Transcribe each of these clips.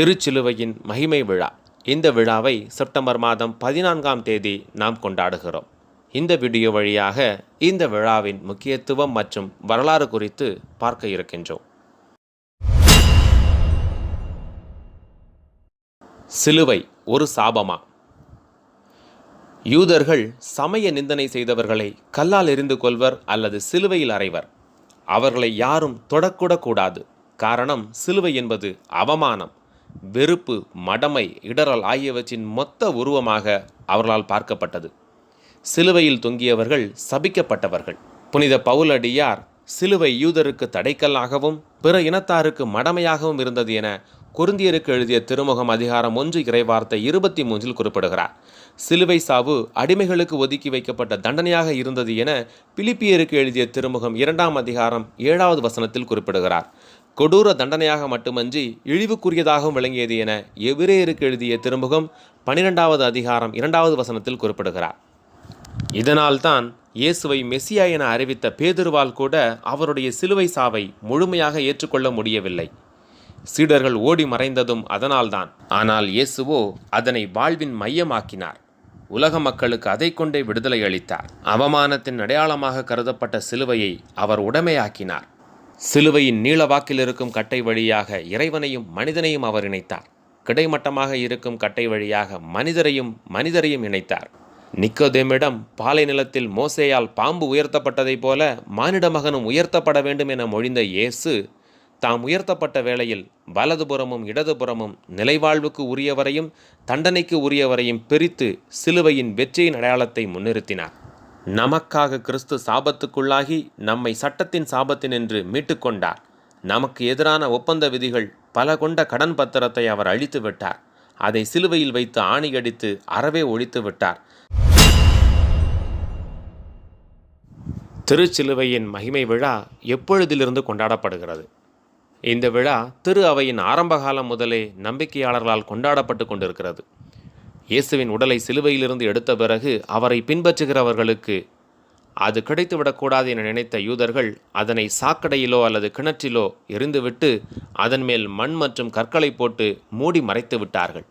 திருச்சிலுவையின் மகிமை விழா. இந்த விழாவை செப்டம்பர் மாதம் பதினான்காம் தேதி நாம் கொண்டாடுகிறோம். இந்த வீடியோ வழியாக இந்த விழாவின் முக்கியத்துவம் மற்றும் வரலாறு குறித்து பார்க்க இருக்கின்றோம். சிலுவை ஒரு சாபமா? யூதர்கள் சமய நிந்தனை செய்தவர்களை கல்லால் எறிந்து கொள்வர் அல்லது சிலுவையில் அறைவர். அவர்களை யாரும் தொடக்கூட கூடாது காரணம் சிலுவை என்பது அவமானம். வெறுப்பு மடமை இடரல் ஆகியவற்றின் மொத்த உருவமாக அவர்களால் பார்க்கப்பட்டது. சிலுவையில் தொங்கியவர்கள் சபிக்கப்பட்டவர்கள். புனித பவுலடியார் சிலுவை யூதருக்கு தடைக்கல்லாகவும் பிற இனத்தாருக்கு மடமையாகவும் இருந்தது என குருந்தியருக்கு எழுதிய திருமுகம் அதிகாரம் ஒன்று இறைவார்த்தை இருபத்தி மூன்றில் குறிப்பிடுகிறார். சிலுவை சாவு அடிமைகளுக்கு ஒதுக்கி வைக்கப்பட்ட தண்டனையாக இருந்தது என பிலிப்பியருக்கு எழுதிய திருமுகம் இரண்டாம் அதிகாரம் ஏழாவது வசனத்தில் குறிப்பிடுகிறார். கொடூர தண்டனையாக மட்டுமன்றி இழிவுக்குரியதாகவும் விளங்கியது என எபிரேயருக்கு எழுதிய திருமுகம் பனிரெண்டாவது அதிகாரம் இரண்டாவது வசனத்தில் குறிப்பிடுகிறார். இதனால்தான் இயேசுவை மெசியா என அறிவித்த பேதுருவால் கூட அவருடைய சிலுவை சாவை முழுமையாக ஏற்றுக்கொள்ள முடியவில்லை. சீடர்கள் ஓடி மறைந்ததும் அதனால்தான். ஆனால் இயேசுவோ அதனை வாழ்வின் மையமாக்கினார். உலக மக்களுக்கு அதை கொண்டே விடுதலை அளித்தார். அவமானத்தின் அடையாளமாக கருதப்பட்ட சிலுவையை அவர் உடமையாக்கினார். சிலுவையின் நீளவாக்கில் இருக்கும் கட்டை வழியாக இறைவனையும் மனிதனையும் அவர் இணைத்தார். கிடைமட்டமாக இருக்கும் கட்டை வழியாக மனிதரையும் மனிதரையும் இணைத்தார். நிக்கோதேமிடம் பாலை நிலத்தில் மோசேயால் பாம்பு உயர்த்தப்பட்டதைப் போல மானிட மகனும் உயர்த்தப்பட வேண்டும் என மொழிந்த இயேசு தாம் உயர்த்தப்பட்ட வேளையில் வலதுபுறமும் இடதுபுறமும் நிலைவாழ்வுக்கு உரியவரையும் தண்டனைக்கு உரியவரையும் பிரித்து சிலுவையின் வெற்றியின் அடையாளத்தை முன்னிறுத்தினார். நமக்காக கிறிஸ்து சாபத்துக்குள்ளாகி நம்மை சட்டத்தின் சாபத்தினின்று மீட்டுக்கொண்டார். நமக்கு எதிரான ஒப்பந்த விதிகள் பல கொண்ட கடன் பத்திரத்தை அவர் அழித்து விட்டார். அதை சிலுவையில் வைத்து ஆணியடித்து அறவே ஒழித்து விட்டார். திருச்சிலுவையின் மகிமை விழா எப்பொழுதிலிருந்து கொண்டாடப்படுகிறது? இந்த விழா திரு அவையின் ஆரம்ப காலம் முதலே நம்பிக்கையாளர்களால் கொண்டாடப்பட்டு கொண்டிருக்கிறது. இயேசுவின் உடலை சிலுவையிலிருந்து எடுத்த பிறகு அவரை பின்பற்றுகிறவர்களுக்கு அது கிடைத்துவிடக்கூடாது என நினைத்த யூதர்கள் அதனை சாக்கடையிலோ அல்லது கிணற்றிலோ எரிந்துவிட்டு அதன் மேல் மண் மற்றும் கற்களை போட்டு மூடி மறைத்து விட்டார்கள்.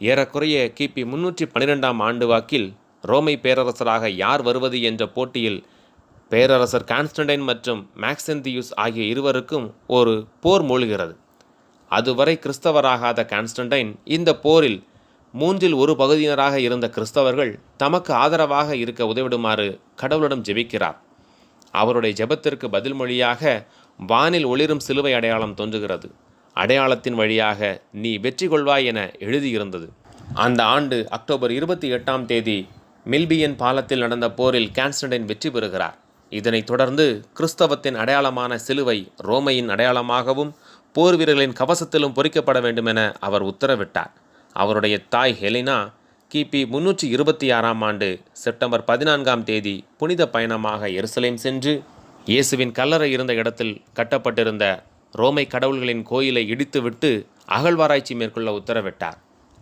ஏறக்குறைய கிபி முன்னூற்றி பன்னிரெண்டாம் ஆண்டு வாக்கில் ரோமை பேரரசராக யார் வருவது என்ற போட்டியில் பேரரசர் கான்ஸ்டன்டைன் மற்றும் மேக்செந்தியூஸ் ஆகிய இருவருக்கும் ஒரு போர் மூழ்கிறது. அதுவரை கிறிஸ்தவராகாத கான்ஸ்டன்டைன் இந்த போரில் மூன்றில் ஒரு பகுதியினராக இருந்த கிறிஸ்தவர்கள் தமக்கு ஆதரவாக இருக்க உதவிடுமாறு கடவுளிடம் ஜெபிக்கிறார். அவருடைய ஜெபத்திற்கு பதில் மொழியாக வானில் ஒளிரும் சிலுவை அடையாளம் தோன்றுகிறது. அடையாளத்தின் வழியாக நீ வெற்றி கொள்வாய் என எழுதியிருந்தது. அந்த ஆண்டு அக்டோபர் இருபத்தி எட்டாம் தேதி மில்பியன் பாலத்தில் நடந்த போரில் கான்ஸ்டன்டைன் வெற்றி பெறுகிறார். இதனைத் தொடர்ந்து கிறிஸ்தவத்தின் அடையாளமான சிலுவை ரோமையின் அடையாளமாகவும் போர் வீரர்களின் கவசத்திலும் பொறிக்கப்பட வேண்டும் என அவர் உத்தரவிட்டார். அவருடைய தாய் ஹெலினா கிபி முன்னூற்றி இருபத்தி ஆறாம் ஆண்டு செப்டம்பர் பதினான்காம் தேதி புனித பயணமாக எருசலேம் சென்று இயேசுவின் கல்லறை இருந்த இடத்தில் கட்டப்பட்டிருந்த ரோமை கடவுள்களின் கோயிலை இடித்துவிட்டு அகழ்வாராய்ச்சி மேற்கொள்ள உத்தரவிட்டார்.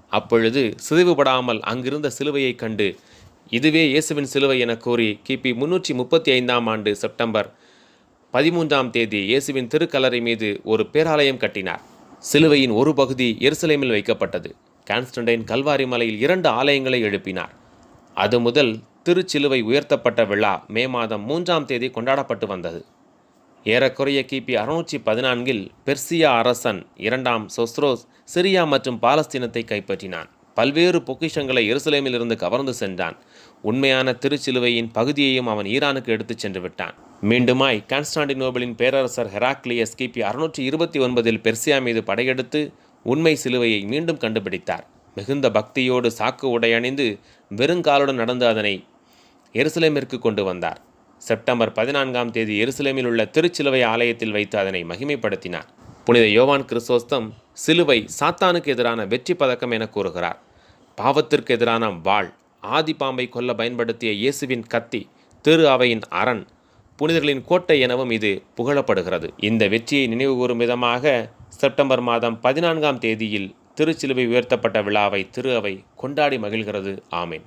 அப்பொழுது சிதைவுபடாமல் அங்கிருந்த சிலுவையைக் கண்டு இதுவே இயேசுவின் சிலுவை என கூறி கிபி முன்னூற்றி முப்பத்தி ஐந்தாம் ஆண்டு செப்டம்பர் பதிமூன்றாம் தேதி இயேசுவின் திருக்கல்லறை மீது ஒரு பேராலயம் கட்டினார். சிலுவையின் ஒரு பகுதி எருசலேமில் வைக்கப்பட்டது. கான்ஸ்டன்டைன் கல்வாரி மலையில் இரண்டு ஆலயங்களை எழுப்பினார். அது முதல் திருச்சிலுவை உயர்த்தப்பட்ட விழா மே மாதம் மூன்றாம் தேதி கொண்டாடப்பட்டு வந்தது. ஏறக்குறைய கிபி அறுநூற்றி பதினான்கில் பெர்சியா அரசன் இரண்டாம் சொஸ்ரோஸ் சிரியா மற்றும் பாலஸ்தீனத்தை கைப்பற்றினான். பல்வேறு பொக்கிஷங்களை எருசலேமிலிருந்து கவர்ந்து சென்றான். உண்மையான திருச்சிலுவையின் பகுதியையும் அவன் ஈரானுக்கு எடுத்துச் சென்று விட்டான். மீண்டுமாய் கான்ஸ்டாண்டினோபிளின் பேரரசர் ஹெராக்லியஸ் கிபி அறுநூற்றி இருபத்தி ஒன்பதில் பெர்சியா மீது படையெடுத்து உண்மை சிலுவையை மீண்டும் கண்டுபிடித்தார். மிகுந்த பக்தியோடு சாக்கு உடை அணிந்து வெறுங்காலுடன் நடந்து அதனை எருசலேமிற்கு கொண்டு வந்தார். செப்டம்பர் பதினான்காம் தேதி எருசலேமில் உள்ள திருச்சிலுவை ஆலயத்தில் வைத்து அதனை மகிமைப்படுத்தினார். புனித யோவான் கிறிஸ்தோஸ்தம் சிலுவை சாத்தானுக்கு எதிரான வெற்றி பதக்கம் என கூறுகிறார். பாவத்திற்கு எதிரான வாள் ஆதி பாம்பை கொல்ல பயன்படுத்திய இயேசுவின் கத்தி திரு அவையின் அரண் புனிதர்களின் கோட்டை எனவும் இது புகழப்படுகிறது. இந்த வெற்றியை நினைவுகூரும் விதமாக செப்டம்பர் மாதம் பதினான்காம் தேதியில் திருச்சிலுவை உயர்த்தப்பட்ட விழாவை திரு அவை கொண்டாடி மகிழ்கிறது. ஆமேன்.